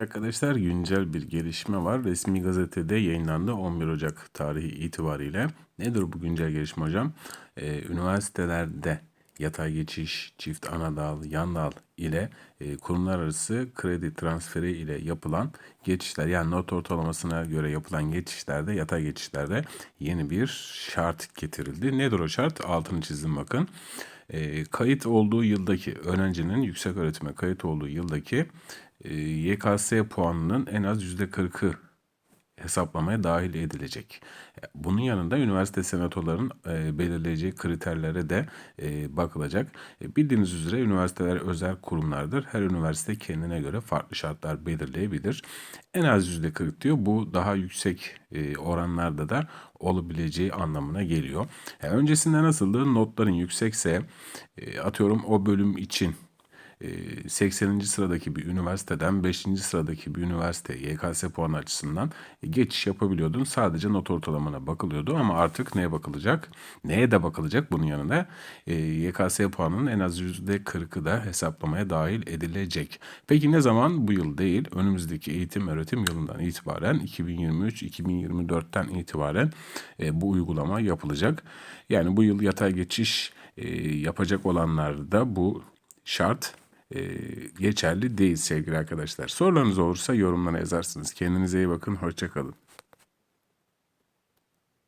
Arkadaşlar güncel bir gelişme var. Resmi gazetede yayınlandı 11 Ocak tarihi itibariyle. Nedir bu güncel gelişme hocam? Ee, üniversitelerde yatay geçiş, çift ana dal, yan dal ile e, kurumlar arası kredi transferi ile yapılan geçişler yani not ortalamasına göre yapılan geçişlerde yatay geçişlerde yeni bir şart getirildi. Nedir o şart? Altını çizdim bakın. E, kayıt olduğu yıldaki öğrencinin yüksek öğretime kayıt olduğu yıldaki e, YKS puanının en az %40'ı hesaplamaya dahil edilecek. Bunun yanında üniversite senatoların e, belirleyeceği kriterlere de e, bakılacak. E, bildiğiniz üzere üniversiteler özel kurumlardır. Her üniversite kendine göre farklı şartlar belirleyebilir. En az %40 diyor. Bu daha yüksek e, oranlarda da olabileceği anlamına geliyor. Yani öncesinde nasıldı? Notların yüksekse e, atıyorum o bölüm için 80. sıradaki bir üniversiteden 5. sıradaki bir üniversite YKS puanı açısından geçiş yapabiliyordun. Sadece not ortalamana bakılıyordu ama artık neye bakılacak? Neye de bakılacak bunun yanında? YKS puanının en az %40'ı da hesaplamaya dahil edilecek. Peki ne zaman? Bu yıl değil. Önümüzdeki eğitim öğretim yılından itibaren 2023-2024'ten itibaren e, bu uygulama yapılacak. Yani bu yıl yatay geçiş e, yapacak olanlar da bu şart e, geçerli değil sevgili arkadaşlar. Sorularınız olursa yorumlara yazarsınız. Kendinize iyi bakın. Hoşçakalın.